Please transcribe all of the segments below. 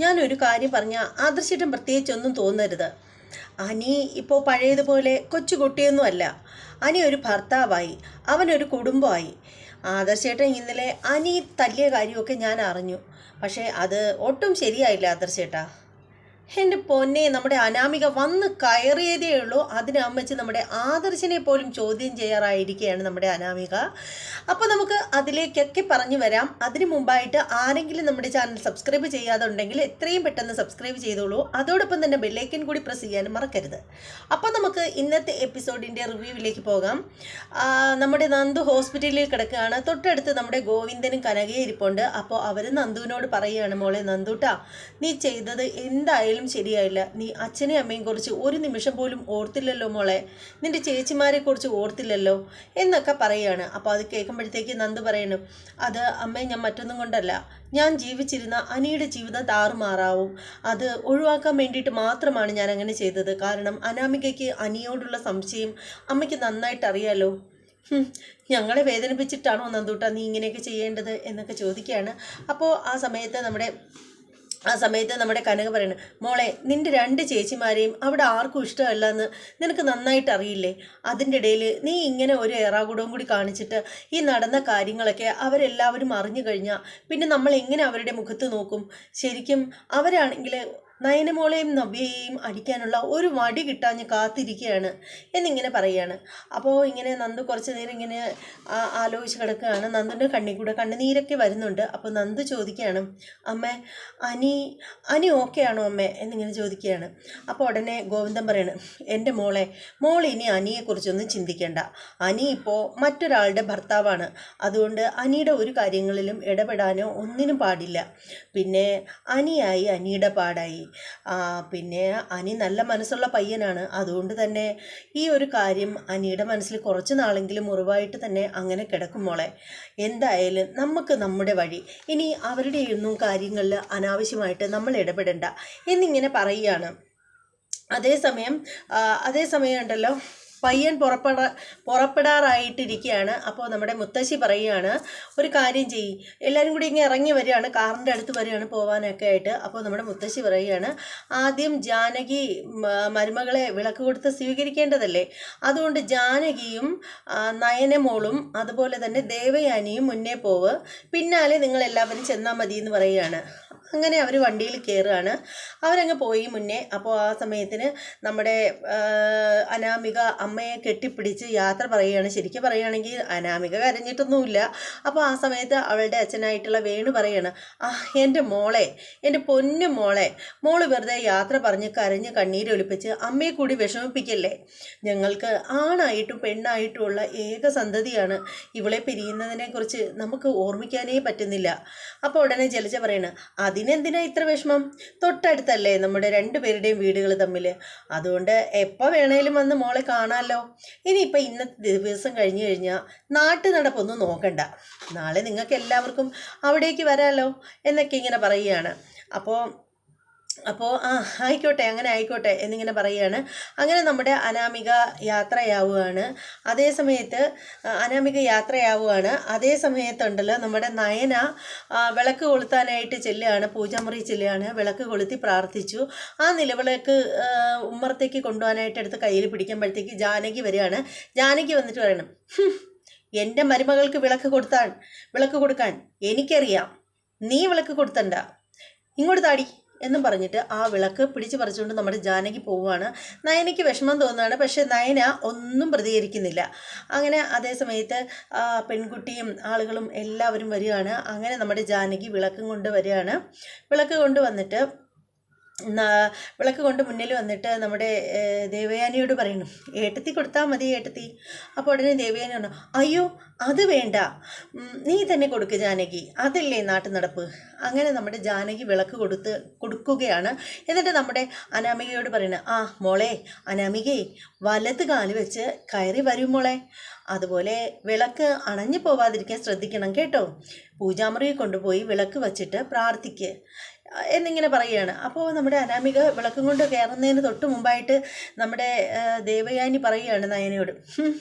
ഞാനൊരു കാര്യം പറഞ്ഞ ആദർശിട്ടും പ്രത്യേകിച്ചൊന്നും തോന്നരുത്. അനി ഇപ്പോൾ പഴയതുപോലെ കൊച്ചുകുട്ടിയൊന്നും അല്ല അനി ഒരു ഭർത്താവായി അവനൊരു കുടുംബമായി. ആദർശേട്ടൻ ഇന്നലെ അനി തല്ലിയ കാര്യമൊക്കെ ഞാൻ അറിഞ്ഞു. പക്ഷേ അത് ഒട്ടും ശരിയായില്ല ആദർശേട്ടാ. എന്റെ പൊന്നെ നമ്മുടെ അനാമിക വന്ന് കയറിയതേ ഉള്ളൂ. അതിന് അമ്മച്ച് നമ്മുടെ ആദർശിനെ പോലും ചോദ്യം ചെയ്യാറായിരിക്കുകയാണ് നമ്മുടെ അനാമിക. അപ്പോൾ നമുക്ക് അതിലേക്കൊക്കെ പറഞ്ഞു വരാം. അതിന് മുമ്പായിട്ട് ആരെങ്കിലും നമ്മുടെ ചാനൽ സബ്സ്ക്രൈബ് ചെയ്യാതെ ഉണ്ടെങ്കിൽ എത്രയും പെട്ടെന്ന് സബ്സ്ക്രൈബ് ചെയ്തോളൂ. അതോടൊപ്പം തന്നെ ബെല്ലൈക്കൻ കൂടി പ്രസ് ചെയ്യാനും മറക്കരുത്. അപ്പോൾ നമുക്ക് ഇന്നത്തെ എപ്പിസോഡിന്റെ റിവ്യൂവിലേക്ക് പോകാം. നമ്മുടെ നന്ദു ഹോസ്പിറ്റലിൽ കിടക്കുകയാണ്. തൊട്ടടുത്ത് നമ്മുടെ ഗോവിന്ദനും കനകയും ഇരിപ്പുണ്ട്. അപ്പോൾ അവർ നന്ദുവിനോട് പറയുകയാണ് മോളെ നന്ദുട്ടാ നീ ചെയ്തത് എന്തായാലും ശരിയായില്ല. നീ അച്ഛനെയും അമ്മയും കുറിച്ച് ഒരു നിമിഷം പോലും ഓർത്തില്ലല്ലോ മോളെ. നിന്റെ ചേച്ചിമാരെ കുറിച്ച് ഓർത്തില്ലല്ലോ എന്നൊക്കെ പറയുകയാണ് അപ്പോൾ അത് കേൾക്കുമ്പോഴത്തേക്ക് നന്ദു പറയണം അത് അമ്മയെ ഞാൻ മറ്റൊന്നും കൊണ്ടല്ല. ഞാൻ ജീവിച്ചിരുന്ന അനിയുടെ ജീവിതം താറുമാറാവും. അത് ഒഴിവാക്കാൻ വേണ്ടിയിട്ട് മാത്രമാണ് ഞാൻ അങ്ങനെ ചെയ്തത്. കാരണം അനാമികയ്ക്ക് അനിയോടുള്ള സംശയം അമ്മയ്ക്ക് നന്നായിട്ട് അറിയാലോ. ഞങ്ങളെ വേദനിപ്പിച്ചിട്ടാണോ നന്ദൂട്ട നീ ഇങ്ങനെയൊക്കെ ചെയ്യേണ്ടത്? എന്നൊക്കെ ചോദിക്കുകയാണ്. അപ്പോൾ ആ സമയത്ത് നമ്മുടെ ആ സമയത്ത് നമ്മുടെ കനക പറയണം മോളെ നിന്റെ രണ്ട് ചേച്ചിമാരെയും അവിടെ ആർക്കും ഇഷ്ടമല്ല എന്ന് നിനക്ക് നന്നായിട്ട് അറിയില്ലേ? അതിന്റെ ഇടയിൽ നീ ഇങ്ങനെ ഒരു ഏറാകുടവും കൂടി കാണിച്ചിട്ട് ഈ നടന്ന കാര്യങ്ങളൊക്കെ അവരെല്ലാവരും അറിഞ്ഞു കഴിഞ്ഞാൽ പിന്നെ നമ്മൾ എങ്ങനെ അവരുടെ മുഖത്ത് നോക്കും? ശരിക്കും അവരാണെങ്കിൽ നയനമോളെയും നവ്യയെയും അടിക്കാനുള്ള ഒരു വടി കിട്ടാഞ്ഞ് കാത്തിരിക്കുകയാണ് എന്നിങ്ങനെ പറയുകയാണ്. അപ്പോൾ ഇങ്ങനെ നന്ദു കുറച്ച് നേരം ഇങ്ങനെ ആലോചിച്ച് കിടക്കുകയാണ്. നന്ദുന്റെ കണ്ണിൽ കൂടെ കണ്ണുനീരൊക്കെ വരുന്നുണ്ട്. അപ്പോൾ നന്ദു ചോദിക്കുകയാണ് അമ്മേ അനി അനി ഓക്കെ ആണോ അമ്മേ? എന്നിങ്ങനെ ചോദിക്കുകയാണ്. അപ്പോൾ ഉടനെ ഗോവിന്ദൻ പറയാണ് എന്റെ മോളെ മോൾ ഇനി അനിയെക്കുറിച്ചൊന്നും ചിന്തിക്കേണ്ട. അനി ഇപ്പോൾ മറ്റൊരാളുടെ ഭർത്താവാണ്. അതുകൊണ്ട് അനിയുടെ ഒരു കാര്യങ്ങളിലും ഇടപെടാനോ ഒന്നിനും പാടില്ല. പിന്നെ അനിയായി അനിയുടെ പാടായി. പിന്നെ അനി നല്ല മനസ്സുള്ള പയ്യനാണ്. അതുകൊണ്ട് തന്നെ ഈ ഒരു കാര്യം അനിയുടെ മനസ്സിൽ കുറച്ച് നാളെങ്കിലും മുറിവായിട്ട് തന്നെ അങ്ങനെ കിടക്കും മോളെ. എന്തായാലും നമുക്ക് നമ്മുടെ വഴി. ഇനി അവരുടെ ഒന്നും കാര്യങ്ങളിൽ അനാവശ്യമായിട്ട് നമ്മൾ ഇടപെടണ്ട എന്നിങ്ങനെ പറയുകയാണ്. അതേസമയം അതേസമയം ഉണ്ടല്ലോ പയ്യൻ പുറപ്പെട പുറപ്പെടാറായിട്ടിരിക്കുകയാണ് അപ്പോൾ നമ്മുടെ മുത്തശ്ശി പറയുകയാണ് ഒരു കാര്യം ചെയ്യ്. എല്ലാവരും കൂടി ഇങ്ങനെ ഇറങ്ങി വരികയാണ്. കാറിന്റെ അടുത്ത് വരികയാണ് പോകാനൊക്കെ ആയിട്ട്. അപ്പോൾ നമ്മുടെ മുത്തശ്ശി പറയുകയാണ് ആദ്യം ജാനകി മരുമകളെ വിളക്ക് കൊടുത്ത് സ്വീകരിക്കേണ്ടതല്ലേ? അതുകൊണ്ട് ജാനകിയും നയനമോളും അതുപോലെ തന്നെ ദേവയാനിയും മുന്നേ പോവ്. പിന്നാലെ നിങ്ങളെല്ലാവരും ചെന്നാൽ മതി എന്ന് പറയുകയാണ്. അങ്ങനെ അവർ വണ്ടിയിൽ കയറുകയാണ് അവരങ്ങ് പോയി മുന്നേ. അപ്പോൾ ആ സമയത്തിന് നമ്മുടെ അനാമിക അമ്മയെ കെട്ടിപ്പിടിച്ച് യാത്ര പറയുകയാണ്. ശരിക്കും പറയുകയാണെങ്കിൽ അനാമിക കരഞ്ഞിട്ടൊന്നുമില്ല. അപ്പോൾ ആ സമയത്ത് അവളുടെ അച്ഛനായിട്ടുള്ള വേണു പറയാണ് ആ എന്റെ മോളെ എന്റെ പൊന്നു മോളെ മോൾ വെറുതെ യാത്ര പറഞ്ഞ് കരഞ്ഞ് കണ്ണീരൊലിപ്പിച്ച് അമ്മയെ കൂടി വിഷമിപ്പിക്കല്ലേ? ഞങ്ങൾക്ക് ആണായിട്ടും പെണ്ണായിട്ടുമുള്ള ഏക സന്തതിയാണ്. ഇവളെ പിരിയുന്നതിനെക്കുറിച്ച് നമുക്ക് ഓർമ്മിക്കാനേ പറ്റുന്നില്ല. അപ്പോൾ ഉടനെ ജലജ പറയണ അതിനെന്തിനാ ഇത്ര വിഷമം? തൊട്ടടുത്തല്ലേ നമ്മുടെ രണ്ടുപേരുടെയും വീടുകൾ തമ്മിൽ അതുകൊണ്ട് എപ്പോൾ വേണേലും വന്ന് മോളെ കാണാമല്ലോ ഇനിയിപ്പോൾ ഇന്നത്തെ ദിവസം കഴിഞ്ഞു കഴിഞ്ഞാൽ നാട്ടു നടപ്പൊന്നും നോക്കണ്ട. നാളെ നിങ്ങൾക്ക് എല്ലാവർക്കും അവിടേക്ക് വരാമല്ലോ എന്നൊക്കെ ഇങ്ങനെ പറയുകയാണ്. അപ്പോൾ അപ്പോൾ ആ ആയിക്കോട്ടെ അങ്ങനെ ആയിക്കോട്ടെ എന്നിങ്ങനെ പറയുകയാണ്. അങ്ങനെ നമ്മുടെ അനാമിക യാത്രയാവുകയാണ്. അതേ സമയത്ത് അനാമിക യാത്രയാവുകയാണ്. അതേ സമയത്തുണ്ടല്ലോ നമ്മുടെ നയന വിളക്ക് കൊളുത്താനായിട്ട് ചെല്ലുകയാണ്. പൂജാമുറി ചെല്ലുകയാണ്. വിളക്ക് കൊളുത്തി പ്രാർത്ഥിച്ചു. ആ നിലവിളക്ക് ഉമ്മറത്തേക്ക് കൊണ്ടുപോകാനായിട്ട് എടുത്ത് കയ്യിൽ പിടിക്കുമ്പോഴത്തേക്ക് ജാനകി വരികയാണ്. ജാനകി വന്നിട്ട് പറയണം എന്റെ മരുമകൾക്ക് വിളക്ക് കൊടുത്താൻ വിളക്ക് കൊടുക്കാൻ എനിക്കറിയാം. നീ വിളക്ക് കൊടുത്തണ്ട. ഇങ്ങോട്ട് താടി. എന്നും പറഞ്ഞിട്ട് ആ വിളക്ക് പിടിച്ചു പറിച്ചുകൊണ്ട് നമ്മുടെ ജാനകി പോവുകയാണ്. നയനയ്ക്ക് വിഷമം തോന്നുകയാണ്. പക്ഷേ നയന ഒന്നും പ്രതികരിക്കുന്നില്ല. അങ്ങനെ അതേ സമയത്ത് പെൺകുട്ടിയും ആളുകളും എല്ലാവരും വരികയാണ്. അങ്ങനെ നമ്മുടെ ജാനകി വിളക്കും കൊണ്ട് വരികയാണ്. വിളക്ക് കൊണ്ട് വന്നിട്ട് ന- വിളക്ക് കൊണ്ട് മുന്നിൽ വന്നിട്ട് നമ്മുടെ ദേവയാനിയോട് പറയുന്നു ഏട്ടത്തി കൊടുത്താൽ മതി ഏട്ടത്തി. അപ്പോൾ ഉടനെ ദേവയാനി പറഞ്ഞു അയ്യോ അത് വേണ്ട. നീ തന്നെ കൊടുക്ക് ജാനകി. അതല്ലേ നാട്ടു നടപ്പ്. അങ്ങനെ നമ്മുടെ ജാനകി വിളക്ക് കൊടുത്ത് കൊടുക്കുകയാണ്. എന്നിട്ട് നമ്മുടെ അനാമികയോട് പറയുന്നു ആ മോളെ അനാമികയെ വലത് കാൽ വെച്ച് കയറി വരും മോളെ. അതുപോലെ വിളക്ക് അണഞ്ഞു പോവാതിരിക്കാൻ ശ്രദ്ധിക്കണം കേട്ടോ. പൂജാമുറിയിൽ കൊണ്ടുപോയി വിളക്ക് വച്ചിട്ട് പ്രാർത്ഥിക്ക്. എന്നിങ്ങനെ പറയുകയാണ്. അപ്പോൾ നമ്മുടെ അനാമിക വിളക്കും കൊണ്ട് കയറുന്നതിന് തൊട്ട് മുമ്പായിട്ട് നമ്മുടെ ദേവയാനി പറയുകയാണ് നയനയോട്. "ഹും,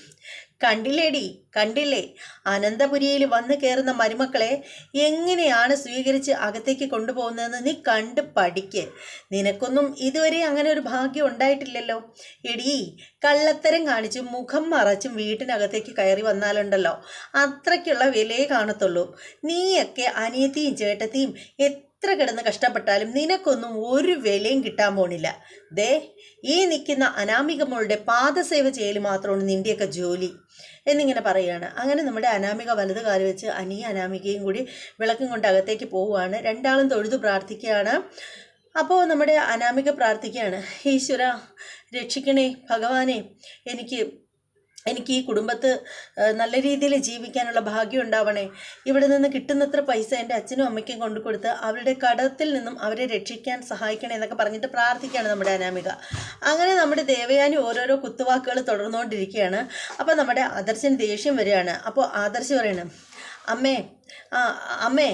കണ്ടില്ലേടി കണ്ടില്ലേ? അനന്തപുരിയിൽ വന്ന് കയറുന്ന മരുമക്കളെ എങ്ങനെയാണ് സ്വീകരിച്ച് അകത്തേക്ക് കൊണ്ടുപോകുന്നതെന്ന് നീ കണ്ട് പഠിക്ക്. നിനക്കൊന്നും ഇതുവരെ അങ്ങനെ ഒരു ഭാഗ്യം ഉണ്ടായിട്ടില്ലല്ലോ. എടീ കള്ളത്തരം കാണിച്ചും മുഖം മറച്ചും വീട്ടിനകത്തേക്ക് കയറി വന്നാലുണ്ടല്ലോ. അത്രയ്ക്കുള്ള വിലയെ കാണത്തുള്ളൂ. നീയൊക്കെ അനിയത്തിയും ചേട്ടത്തിയും എത്ര കിടന്ന് കഷ്ടപ്പെട്ടാലും നിനക്കൊന്നും ഒരു വിലയും കിട്ടാൻ പോണില്ല. ദേ ഈ നിൽക്കുന്ന അനാമികമ്മളുടെ പാദസേവ ചെയ്യൽ മാത്രമാണ് നിന്റെയൊക്കെ ജോലി. എന്നിങ്ങനെ പറയുകയാണ് അങ്ങനെ നമ്മുടെ അനാമിക വലത് കാൽ വെച്ച് അനിയ അനാമികയും കൂടി വിളക്കും കൊണ്ട് അകത്തേക്ക് പോവുകയാണ്. രണ്ടാളും തൊഴുതു പ്രാർത്ഥിക്കുകയാണ്. അപ്പോൾ നമ്മുടെ അനാമിക പ്രാർത്ഥിക്കുകയാണ്. ഈശ്വര രക്ഷിക്കണേ ഭഗവാനെ എനിക്ക് എനിക്ക് ഈ കുടുംബത്ത് നല്ല രീതിയിൽ ജീവിക്കാനുള്ള ഭാഗ്യം ഉണ്ടാവണേ. ഇവിടെ നിന്ന് കിട്ടുന്നത്ര പൈസ എന്റെ അച്ഛനും അമ്മയ്ക്കും കൊണ്ടു കൊടുത്ത് അവരുടെ കടത്തിൽ നിന്നും അവരെ രക്ഷിക്കാൻ സഹായിക്കണേ എന്നൊക്കെ പറഞ്ഞിട്ട് പ്രാർത്ഥിക്കുകയാണ് നമ്മുടെ അനാമിക. അങ്ങനെ നമ്മുടെ ദേവയാനി ഓരോരോ കുത്തുവാക്കുകൾ തുടർന്നുകൊണ്ടിരിക്കുകയാണ്. അപ്പോൾ നമ്മുടെ ആദർശൻ ദേഷ്യം വരികയാണ്. അപ്പോൾ ആദർശ് പറയണം അമ്മേ ആ അമ്മേ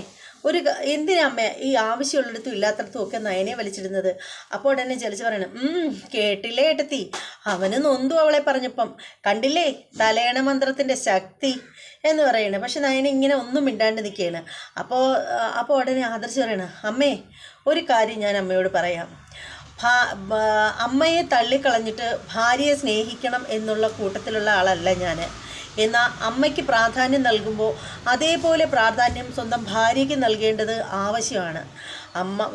ഒരു എന്തിനാ അമ്മേ ഈ ആവശ്യമുള്ളിടത്തും ഇല്ലാത്തടത്തും ഒക്കെ നയനെ വലിച്ചിടുന്നത്? അപ്പോൾ ഉടനെ ചലിച്ച് പറയണം "ഉം, കേട്ടില്ലേ ഏട്ടത്തി? അവന് നൊന്തു അവളെ പറഞ്ഞപ്പം. കണ്ടില്ലേ? തലയണ മന്ത്രത്തിന്റെ ശക്തി എന്ന് പറയണ. പക്ഷെ നയന ഇങ്ങനെ ഒന്നും മിണ്ടാണ്ട് നിൽക്കുകയാണ് അപ്പോൾ അപ്പോൾ ഉടനെ ആദർശ് പറയണം അമ്മേ ഒരു കാര്യം ഞാൻ അമ്മയോട് പറയാം. അമ്മയെ തള്ളിക്കളഞ്ഞിട്ട് ഭാര്യയെ സ്നേഹിക്കണം എന്നുള്ള കൂട്ടത്തിലുള്ള ആളല്ല ഞാൻ എന്നാൽ അമ്മയ്ക്ക് പ്രാധാന്യം നൽകുമ്പോൾ അതേപോലെ പ്രാധാന്യം സ്വന്തം ഭാര്യയ്ക്ക് നൽകേണ്ടത് ആവശ്യമാണ്. അമ്മ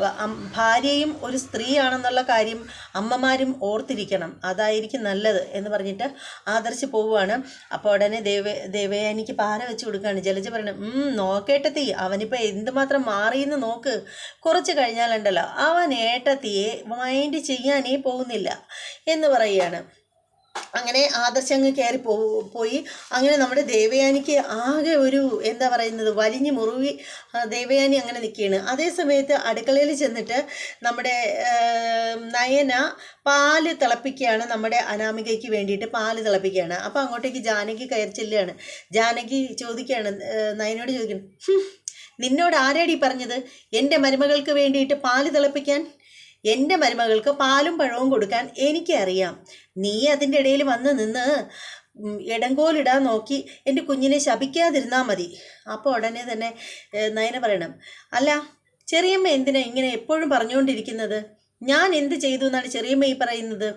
ഭാര്യയും ഒരു സ്ത്രീയാണെന്നുള്ള കാര്യം അമ്മമാരും ഓർത്തിരിക്കണം. അതായിരിക്കും നല്ലത് എന്ന് പറഞ്ഞിട്ട് ആദർശ് പോവുകയാണ്. അപ്പോൾ ഉടനെ ദേവ ദേവയാനിക്ക് പാര വെച്ച് കൊടുക്കുകയാണ്. ജലജ പറയണം "ഉം, നോക്കേട്ടെ തീ അവനിപ്പോൾ എന്തുമാത്രം മാറിയെന്ന് നോക്ക്. കുറച്ച് കഴിഞ്ഞാലുണ്ടല്ലോ അവൻ ഏട്ടത്തിയെ മൈൻഡ് ചെയ്യാനേ പോകുന്നില്ല എന്ന് പറയുകയാണ്. അങ്ങനെ ആദർശ് അങ്ങ് കയറി പോയി. അങ്ങനെ നമ്മുടെ ദേവയാനിക്ക് ആകെ ഒരു എന്താ പറയുന്നത് വലിഞ്ഞു മുറുകി ദേവയാനി അങ്ങനെ നിൽക്കുകയാണ്. അതേ സമയത്ത് അടുക്കളയിൽ ചെന്നിട്ട് നമ്മുടെ നയന പാൽ തിളപ്പിക്കുകയാണ് നമ്മുടെ അനാമികയ്ക്ക് വേണ്ടിയിട്ട്. പാൽ തിളപ്പിക്കുകയാണ്. അപ്പോൾ അങ്ങോട്ടേക്ക് ജാനകി കയറി ചെല്ലുകയാണ്. ജാനകി ചോദിക്കുകയാണ് നയനോട് ചോദിക്കണം നിന്നോട് ആരാടി പറഞ്ഞത്? എന്റെ മരുമകൾക്ക് വേണ്ടിയിട്ട് പാൽ തിളപ്പിക്കാൻ? എന്റെ മരുമകൾക്ക് പാലും പഴവും കൊടുക്കാൻ എനിക്കറിയാം. നീ അതിന്റെ ഇടയിൽ വന്ന് നിന്ന് ഇടങ്കോലിടാൻ നോക്കി എന്റെ കുഞ്ഞിനെ ശപിക്കാതിരുന്നാൽ മതി. അപ്പോൾ ഉടനെ തന്നെ നയന പറയണം അല്ല ചെറിയമ്മ എന്തിനാ ഇങ്ങനെ എപ്പോഴും പറഞ്ഞുകൊണ്ടിരിക്കുന്നത്? ഞാൻ എന്ത് ചെയ്തു എന്നാണ് ചെറിയമ്മ ഈ പറയുന്നത്?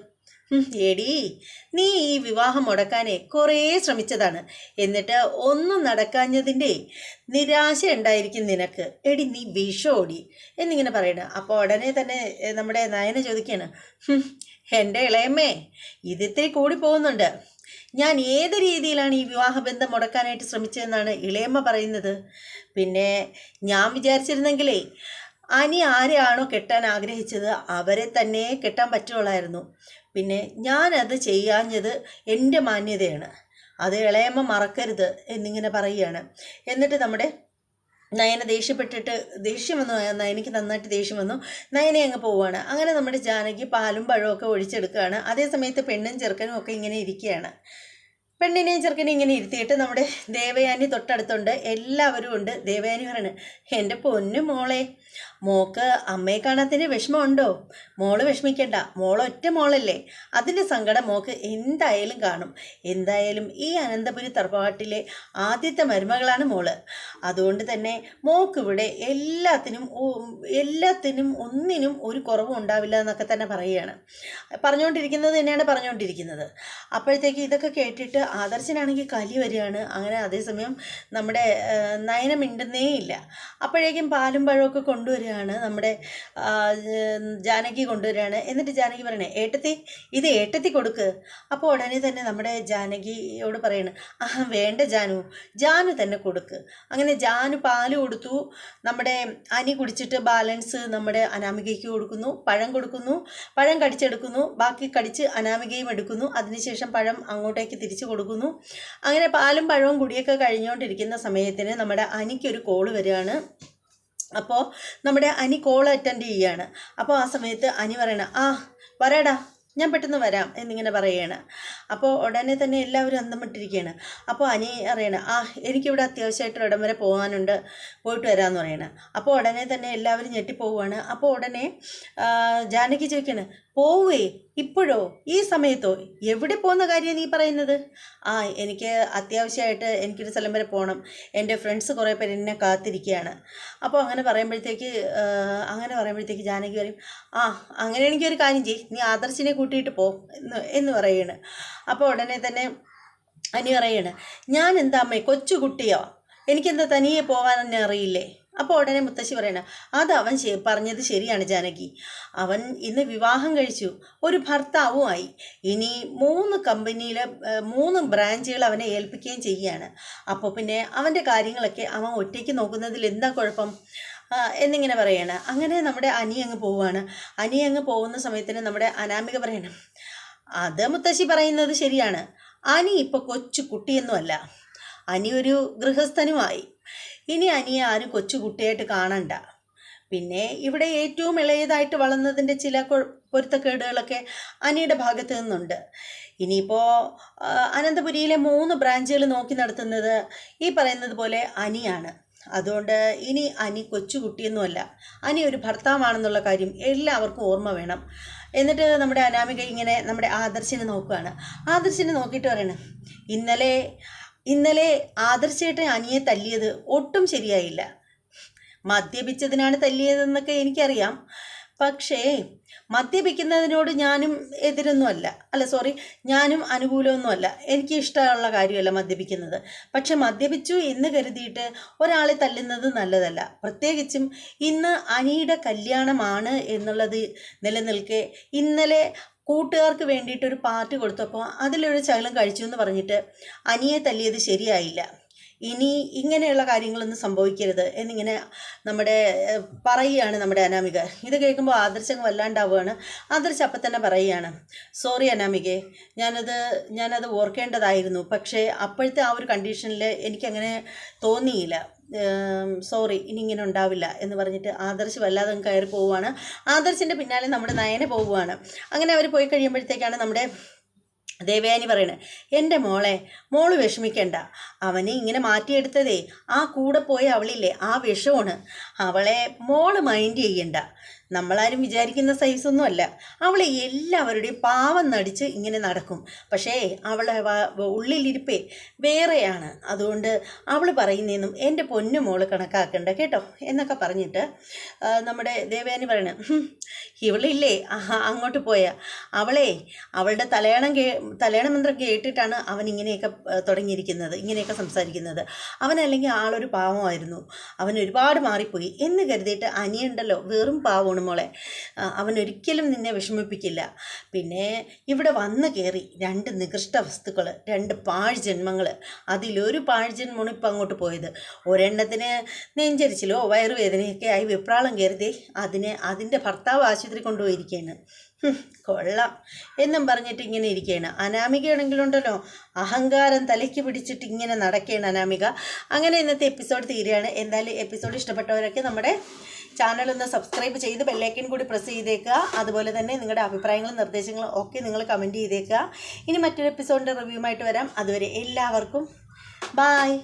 എടീ നീ ഈ വിവാഹം മുടക്കാനേ കുറേ ശ്രമിച്ചതാണ്. എന്നിട്ട് ഒന്നും നടക്കാഞ്ഞതിന്റെ നിരാശ ഉണ്ടായിരിക്കും നിനക്ക്. എടി നീ വിഷോടി. എന്നിങ്ങനെ പറയണ. അപ്പോൾ ഉടനെ തന്നെ നമ്മുടെ നയന ചോദിക്കുകയാണ് എന്റെ ഇളയമ്മേ ഇതിത്തിരി കൂടി പോകുന്നുണ്ട്. ഞാൻ ഏത് രീതിയിലാണ് ഈ വിവാഹബന്ധം മുടക്കാനായിട്ട് ശ്രമിച്ചതെന്നാണ് ഇളയമ്മ പറയുന്നത്. പിന്നെ ഞാൻ വിചാരിച്ചിരുന്നെങ്കിലേ അനി ആരെയാണോ കെട്ടാൻ ആഗ്രഹിച്ചത് അവരെ തന്നെ കെട്ടാൻ പറ്റുള്ളായിരുന്നു പിന്നെ ഞാനത് ചെയ്യാഞ്ഞത് എന്റെ മാന്യതയാണ്. അത് ഇളയമ്മ മറക്കരുത് എന്നിങ്ങനെ പറയുകയാണ്. എന്നിട്ട് നമ്മുടെ നയന ദേഷ്യപ്പെട്ടിട്ട് ദേഷ്യം വന്നു. നയനയ്ക്ക് നന്നായിട്ട് ദേഷ്യം വന്നു. നയനെ അങ്ങ് പോവുകയാണ് അങ്ങനെ നമ്മുടെ ജാനകി പാലും പഴവും ഒക്കെ ഒഴിച്ചെടുക്കുകയാണ്. അതേ സമയത്ത് പെണ്ണും ചെറുക്കനും ഒക്കെ ഇങ്ങനെ ഇരിക്കുകയാണ്. പെണ്ണിനെയും ചെറുക്കനെയും ഇങ്ങനെ ഇരുത്തിയിട്ട് നമ്മുടെ ദേവയാനി തൊട്ടടുത്തുണ്ട്. എല്ലാവരും ഉണ്ട്. ദേവയാനി പറയണ് എന്റെ പൊന്നു മോളെ മോക്ക് അമ്മയെ കാണാത്തതിന് വിഷമമുണ്ടോ? മോൾ വിഷമിക്കണ്ട. മോൾ ഒറ്റ മോളല്ലേ. അതിന്റെ സങ്കടം മോക്ക് എന്തായാലും കാണും. എന്തായാലും ഈ അനന്തപുരി തറവാട്ടിലെ ആദ്യത്തെ മരുമകളാണ് മോൾ. അതുകൊണ്ട് തന്നെ മോക്ക് മോക്കിവിടെ എല്ലാത്തിനും എല്ലാത്തിനും ഒന്നിനും ഒരു കുറവും ഉണ്ടാവില്ല എന്നൊക്കെ തന്നെ പറയുകയാണ്. പറഞ്ഞുകൊണ്ടിരിക്കുന്നത് തന്നെയാണ് പറഞ്ഞുകൊണ്ടിരിക്കുന്നത് അപ്പോഴത്തേക്ക് ഇതൊക്കെ കേട്ടിട്ട് ആദർശനാണെങ്കിൽ കലി വരികയാണ്. അങ്ങനെ അതേസമയം നമ്മുടെ നയനം മിണ്ടുന്നേ ഇല്ല അപ്പോഴേക്കും പാലും പഴമൊക്കെ കൊണ്ടുവരികയാണ്. നമ്മുടെ ജാനകി കൊണ്ടുവരികയാണ്. എന്നിട്ട് ജാനകി പറയണേ ഏട്ടത്തി ഇത് ഏട്ടത്തി കൊടുക്ക്. അപ്പോൾ ഉടനെ തന്നെ നമ്മുടെ ജാനകിയോട് പറയണ് ആ വേണ്ട ജാനു ജാനു തന്നെ കൊടുക്ക്. അങ്ങനെ ജാനു പാൽ കൊടുത്തു. നമ്മുടെ അനി കുടിച്ചിട്ട് ബാലൻസ് നമ്മുടെ അനാമികയ്ക്ക് കൊടുക്കുന്നു പഴം കൊടുക്കുന്നു പഴം കടിച്ചെടുക്കുന്നു ബാക്കി കടിച്ച് അനാമികയും എടുക്കുന്നു. അതിനുശേഷം പഴം അങ്ങോട്ടേക്ക് തിരിച്ചു കൊടുക്കുന്നു. അങ്ങനെ പാലും പഴവും കുടിയൊക്കെ കഴിഞ്ഞുകൊണ്ടിരിക്കുന്ന സമയത്തിന് നമ്മുടെ അനിക്കൊരു കോൾ വരികയാണ്. അപ്പോൾ നമ്മുടെ അനി കോൾ അറ്റൻഡ് ചെയ്യുകയാണ് അപ്പോൾ ആ സമയത്ത് അനി പറയണ ആ വരാടാ ഞാൻ പെട്ടെന്ന് വരാം എന്നിങ്ങനെ പറയുകയാണ് അപ്പോൾ ഉടനെ തന്നെ എല്ലാവരും അന്തം വിട്ടിരിക്കുകയാണ് അപ്പോൾ അനി അറിയണം ആ എനിക്കിവിടെ അത്യാവശ്യമായിട്ട് ഇടം വരെ പോകാനുണ്ട് പോയിട്ട് വരാമെന്ന് പറയണം. അപ്പോൾ ഉടനെ തന്നെ എല്ലാവരും ഞെട്ടിപ്പോവുകയാണ് അപ്പോൾ ഉടനെ ജാനകി ചോദിക്കുകയാണ് പോവേ ഇപ്പോഴോ? ഈ സമയത്തോ? എവിടെ പോകുന്ന കാര്യം നീ പറയുന്നത്? ആ എനിക്ക് അത്യാവശ്യമായിട്ട് എനിക്കൊരു സ്ഥലം വരെ പോകണം എന്റെ ഫ്രണ്ട്സ് കുറേ പേര് എന്നെ കാത്തിരിക്കുകയാണ്. അപ്പോൾ അങ്ങനെ പറയുമ്പോഴത്തേക്ക് അങ്ങനെ പറയുമ്പോഴത്തേക്ക് ജാനകി പറയും ആ അങ്ങനെ എനിക്കൊരു കാര്യം ചെയ്യ്. നീ ആദർശിനെ കൂട്ടിയിട്ട് പോ എന്ന് എന്ന് പറയുകയാണ്. അപ്പോൾ ഉടനെ തന്നെ അനി പറയാണ് ഞാൻ എന്താ അമ്മേ കൊച്ചു കുട്ടിയോ എനിക്കെന്താ തനിയെ പോകാനെന്നെ അറിയില്ലേ? അപ്പോൾ ഉടനെ മുത്തശ്ശി പറയണ അത് അവൻ പറഞ്ഞത് ശരിയാണ് ജാനകി. അവൻ ഇന്ന് വിവാഹം കഴിച്ചു ഒരു ഭർത്താവുമായി ഇനി മൂന്ന് കമ്പനിയിലെ മൂന്ന് ബ്രാഞ്ചുകൾ അവനെ ഏൽപ്പിക്കുകയും ചെയ്യുകയാണ്. അപ്പോൾ പിന്നെ അവന്റെ കാര്യങ്ങളൊക്കെ അവൻ ഒറ്റയ്ക്ക് നോക്കുന്നതിൽ എന്താ കുഴപ്പം? എന്നിങ്ങനെ പറയാണ്. അങ്ങനെ നമ്മുടെ അനി അങ്ങ് പോവുകയാണ്. അനി അങ്ങ് പോകുന്ന സമയത്തിന് നമ്മുടെ അനാമിക പറയണം അത് മുത്തശ്ശി പറയുന്നത് ശരിയാണ്. അനി ഇപ്പോൾ കൊച്ചു കുട്ടിയൊന്നുമല്ല. അനി ഒരു ഗൃഹസ്ഥനുമായി. ഇനി അനിയെ ആരും കൊച്ചുകുട്ടിയായിട്ട് കാണണ്ട. പിന്നെ ഇവിടെ ഏറ്റവും ഇളയതായിട്ട് വളർന്നതിന്റെ ചില പൊരുത്തക്കേടുകളൊക്കെ അനിയുടെ ഭാഗത്തു നിന്നുണ്ട്. ഇനിയിപ്പോൾ അനന്തപുരിയിലെ മൂന്ന് ബ്രാഞ്ചുകൾ നോക്കി നടത്തുന്നത് ഈ പറയുന്നത് പോലെ അനിയാണ്. അതുകൊണ്ട് ഇനി അനി കൊച്ചുകുട്ടിയൊന്നുമല്ല. അനി ഒരു ഭർത്താവാണെന്നുള്ള കാര്യം എല്ലാവർക്കും ഓർമ്മ വേണം. എന്നിട്ട് നമ്മുടെ അനാമിക ഇങ്ങനെ നമ്മുടെ ആദർശിനെ നോക്കുകയാണ്. ആദർശിനെ നോക്കിയിട്ട് പറയണം ഇന്നലെ ഇന്നലെ ആദർശേട്ടൻ അനിയെ തല്ലിയത് ഒട്ടും ശരിയായില്ല. മദ്യപിച്ചതിനാണ് തല്ലിയതെന്നൊക്കെ എനിക്കറിയാം. പക്ഷേ മദ്യപിക്കുന്നതിനോട് ഞാനും എതിരൊന്നുമല്ല. അല്ല സോറി ഞാനും അനുകൂലമൊന്നുമല്ല. എനിക്ക് ഇഷ്ടമുള്ള കാര്യമല്ല മദ്യപിക്കുന്നത്. പക്ഷെ മദ്യപിച്ചു എന്ന് കരുതിയിട്ട് ഒരാളെ തല്ലുന്നത് നല്ലതല്ല. പ്രത്യേകിച്ചും ഇന്ന് അനിയുടെ കല്യാണമാണ് എന്നുള്ളത് നിലനിൽക്കെ ഇന്നലെ കൂട്ടുകാർക്ക് വേണ്ടിയിട്ട് ഒരു പാർട്ടി കൊടുത്തപ്പോൾ അതിലൊരു ശകലം കഴിച്ചു എന്ന് പറഞ്ഞിട്ട് അനിയെ തല്ലിയത് ശരിയായില്ല. ഇനി ഇങ്ങനെയുള്ള കാര്യങ്ങളൊന്നും സംഭവിക്കരുത് എന്നിങ്ങനെ നമ്മുടെ പറയുകയാണ് നമ്മുടെ അനാമിക. ഇത് കേൾക്കുമ്പോൾ ആദർശം വല്ലാണ്ടാവുകയാണ്. ആദർശം അപ്പം തന്നെ പറയുകയാണ് സോറി അനാമികെ ഞാനത് ഞാനത് ഓർക്കേണ്ടതായിരുന്നു. പക്ഷേ അപ്പോഴത്തെ ആ ഒരു കണ്ടീഷനിൽ എനിക്കങ്ങനെ തോന്നിയില്ല. സോറി ഇനി ഇങ്ങനെ ഉണ്ടാവില്ല എന്ന് പറഞ്ഞിട്ട് ആദർശ് വല്ലാതെ കയറി പോവുകയാണ് ആദർശിന്റെ പിന്നാലെ നമ്മുടെ നയനെ പോവുകയാണ് അങ്ങനെ അവർ പോയി കഴിയുമ്പോഴത്തേക്കാണ് നമ്മുടെ ദേവയാനി പറയണ് എന്റെ മോളെ മോൾ വിഷമിക്കണ്ട. അവനെ ഇങ്ങനെ മാറ്റിയെടുത്തതേ ആ കൂടെ പോയ അവളില്ലേ ആ വിഷമാണ്. അവളെ മോൾ മൈൻഡ് ചെയ്യണ്ട. നമ്മളാരും വിചാരിക്കുന്ന സൈസൊന്നും അല്ല. അവളെ എല്ലാവരുടെയും പാവം നടിച്ച് ഇങ്ങനെ നടക്കും. പക്ഷേ അവളെ ഉള്ളിലിരിപ്പേ വേറെയാണ്. അതുകൊണ്ട് അവൾ പറയുന്നതെന്നും എന്റെ പൊന്നു മോൾ കണക്കാക്കണ്ട കേട്ടോ? എന്നൊക്കെ പറഞ്ഞിട്ട് നമ്മുടെ ദേവയാനി പറയണ ഇവളില്ലേ അങ്ങോട്ട് പോയ. അവളെ അവളുടെ തലയണം കേ തലയണ മന്ത്രം കേട്ടിട്ടാണ് അവൻ ഇങ്ങനെയൊക്കെ തുടങ്ങിയിരിക്കുന്നത് ഇങ്ങനെയൊക്കെ സംസാരിക്കുന്നത്. അവനല്ലെങ്കിൽ ആളൊരു പാവമായിരുന്നു. അവൻ ഒരുപാട് മാറിപ്പോയി. എന്ന് കരുതിയിട്ട് അനിയുണ്ടല്ലോ വെറും പാവമാണ് മോളെ. അവൻ ഒരിക്കലും നിന്നെ വിഷമിപ്പിക്കില്ല. പിന്നെ ഇവിടെ വന്ന് കയറി രണ്ട് നികൃഷ്ട വസ്തുക്കൾ രണ്ട് പാഴ് ജന്മങ്ങൾ അതിലൊരു പാഴ് ജന്മമാണ് ഇപ്പം അങ്ങോട്ട് പോയത്. ഒരെണ്ണത്തിന് നെഞ്ചരിച്ചിലോ വയറുവേദനയൊക്കെ ആയി വിപ്രാളം കയറി അതിനെ അതിന്റെ ഭർത്താവ് ആശുപത്രി കൊണ്ടുപോയിരിക്കുകയാണ് കൊള്ളാം. എന്നും പറഞ്ഞിട്ട് ഇങ്ങനെ ഇരിക്കുകയാണ്. അനാമികയാണെങ്കിലുണ്ടല്ലോ അഹങ്കാരം തലയ്ക്ക് പിടിച്ചിട്ട് ഇങ്ങനെ നടക്കുകയാണ് അനാമിക. അങ്ങനെ ഇന്നത്തെ എപ്പിസോഡ് തീരുകയാണ്. എന്തായാലും എപ്പിസോഡ് ഇഷ്ടപ്പെട്ടവരൊക്കെ നമ്മുടെ ചാനൽ ഒന്ന് സബ്സ്ക്രൈബ് ചെയ്ത് ബെല്ലൈക്കൻ കൂടി പ്രസ് ചെയ്തേക്കുക. അതുപോലെ തന്നെ നിങ്ങളുടെ അഭിപ്രായങ്ങളും നിർദ്ദേശങ്ങളും ഒക്കെ നിങ്ങൾ കമന്റ് ചെയ്തേക്കുക. ഇനി മറ്റൊരു എപ്പിസോഡിന്റെ റിവ്യൂമായിട്ട് വരാം. അതുവരെ എല്ലാവർക്കും ബായ്